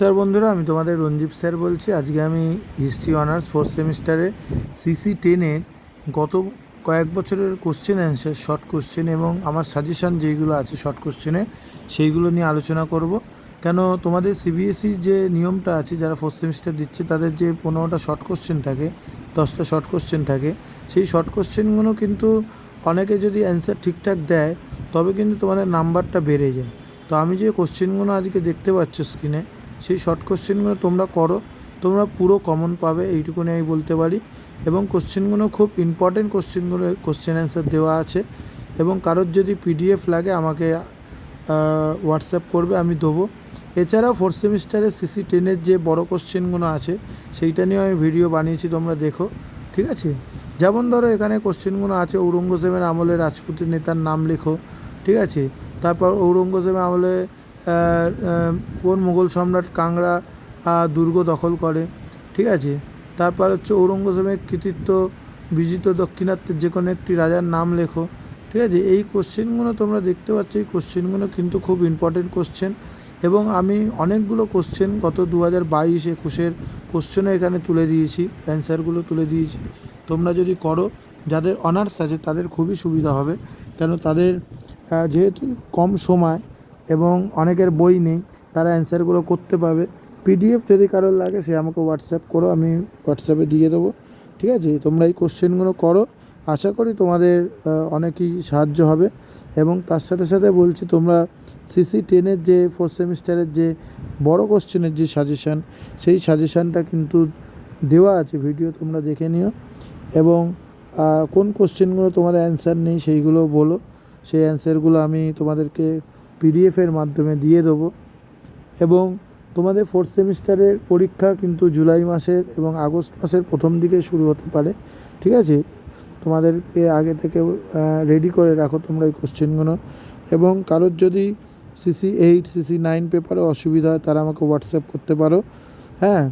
নমস্কার বন্ধুরা, আমি তোমাদের রঞ্জীব স্যার বলছি। আজকে আমি হিস্ট্রি অনার্স ফোর্থ সেমিস্টারে সিসি টেনের গত কয়েক বছরের কোশ্চেন অ্যান্সার শর্ট কোশ্চেন এবং আমার সাজেশান যেইগুলো আছে শর্ট কোশ্চেনের সেইগুলো নিয়ে আলোচনা করব। কেন তোমাদের সিবিএসই যে নিয়মটা আছে, যারা ফোর্থ সেমিস্টার দিচ্ছে, তাদের যে পনেরোটা শর্ট কোশ্চেন থাকে, দশটা শর্ট কোশ্চেন থাকে, সেই শর্ট কোশ্চেনগুলো কিন্তু অনেকে যদি অ্যান্সার ঠিকঠাক দেয়, তবে কিন্তু তোমাদের নাম্বারটা বেড়ে যায়। তো আমি যে কোশ্চেনগুলো আজকে দেখতে পাচ্ছ স্ক্রিনে সেই শর্ট কোশ্চেনগুলো তোমরা করো। তোমরা পুরো কমন পাবে, এইটুকুনি আমি বলতে পারি। এবং কোশ্চেনগুলো খুব ইম্পর্টেন্ট কোশ্চেনগুলো কোশ্চেন অ্যান্সার দেওয়া আছে। এবং কারোর যদি পিডিএফ লাগে, আমাকে হোয়াটসঅ্যাপ করবে, আমি দেবো। এছাড়াও ফোর্থ সেমিস্টারে সিসি টেনের যে বড় কোশ্চেনগুলো আছে, সেইটা নিয়েও আমি ভিডিও বানিয়েছি, তোমরা দেখো। ঠিক আছে? যেমন ধরো, এখানে কোশ্চেনগুলো আছে, ঔরঙ্গজেবের আমলে রাজপুতের নেতার নাম লেখো। ঠিক আছে? তারপর ঔরঙ্গজেবের আমলে কোন মুঘল সম্রাট কাংড়া দুর্গ দখল করে, ঠিক আছে? তারপর হচ্ছে ঔরঙ্গজেবের কৃতিত্ব, বিজিত দক্ষিণাত্যের যে কোনো একটি রাজার নাম লেখো, ঠিক আছে? এই কোশ্চেনগুলো তোমরা দেখতে পাচ্ছ, এই কোশ্চেনগুলো কিন্তু খুব ইম্পর্টেন্ট কোশ্চেন এবং আমি অনেকগুলো কোশ্চেন গত দু হাজার বাইশ একুশের কোশ্চেনও এখানে তুলে দিয়েছি অ্যান্সারগুলো তুলে দিয়েছি। তোমরা যদি করো, যাদের অনার্স আছে তাদের খুবই সুবিধা হবে, কেন তাদের যেহেতু কম সময় এবং অনেকের বই নেই, তারা অ্যান্সারগুলো করতে পারবে। পিডিএফ যদি কারোর লাগে, সে আমাকে হোয়াটসঅ্যাপ করো, আমি হোয়াটসঅ্যাপে দিয়ে দেবো। ঠিক আছে? তোমরা এই কোশ্চেনগুলো করো। আশা করি তোমাদের অনেকই সাহায্য হবে। এবং তার সাথে সাথে বলছি, তোমরা সিসি টেনের যে ফোর্থ সেমিস্টারের যে বড় কোশ্চেনের যে সাজেশান সেই সাজেশানটা কিন্তু দেওয়া আছে। ভিডিও তোমরা দেখে নিও। এবং কোন কোশ্চেনগুলো তোমাদের অ্যান্সার নেই, সেইগুলো বলো। সেই অ্যান্সারগুলো আমি তোমাদেরকে পিডিএফের মাধ্যমে দিয়ে দেবো। এবং তোমাদের ফোর্থ সেমিস্টারের পরীক্ষা কিন্তু জুলাই মাসের এবং আগস্ট মাসের প্রথম দিকে শুরু হতে পারে, ঠিক আছে? তোমাদেরকে আগে থেকে রেডি করে রাখো তোমরা এই কোশ্চেনগুলো এবং কারোর যদি সিসি এইট সিসি নাইন পেপারে অসুবিধা হয়, তারা আমাকে হোয়াটসঅ্যাপ করতে পারো। হ্যাঁ?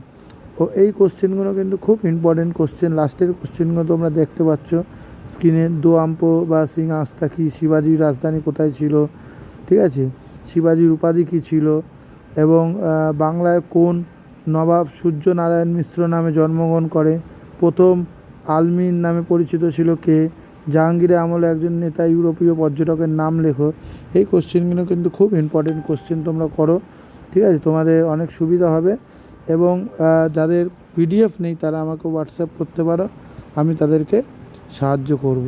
ও এই কোশ্চেনগুলো কিন্তু খুব ইম্পর্টেন্ট কোশ্চেন লাস্টের কোশ্চেনগুলো তোমরা দেখতে পাচ্ছ। স্ক্রিনে আম্পো বা সিং আস্তাকি, শিবাজির রাজধানী কোথায় ছিল? ঠিক আছে? শিবাজির উপাধি কী ছিল? এবং বাংলায় কোন নবাব সূর্যনারায়ণ মিশ্র নামে জন্মগ্রহণ করে? প্রথম আলমিন নামে পরিচিত ছিল কে? জাহাঙ্গীরের আমলে একজন নেতা ইউরোপীয় পর্যটকের নাম লেখো। এই কোশ্চেনগুলো কিন্তু খুব ইম্পর্টেন্ট কোশ্চেন তোমরা করো। ঠিক আছে? তোমাদের অনেক সুবিধা হবে। এবং যাদের পিডিএফ নেই তারা আমাকে হোয়াটসঅ্যাপ করতে পারো। আমি তাদেরকে সাহায্য করব।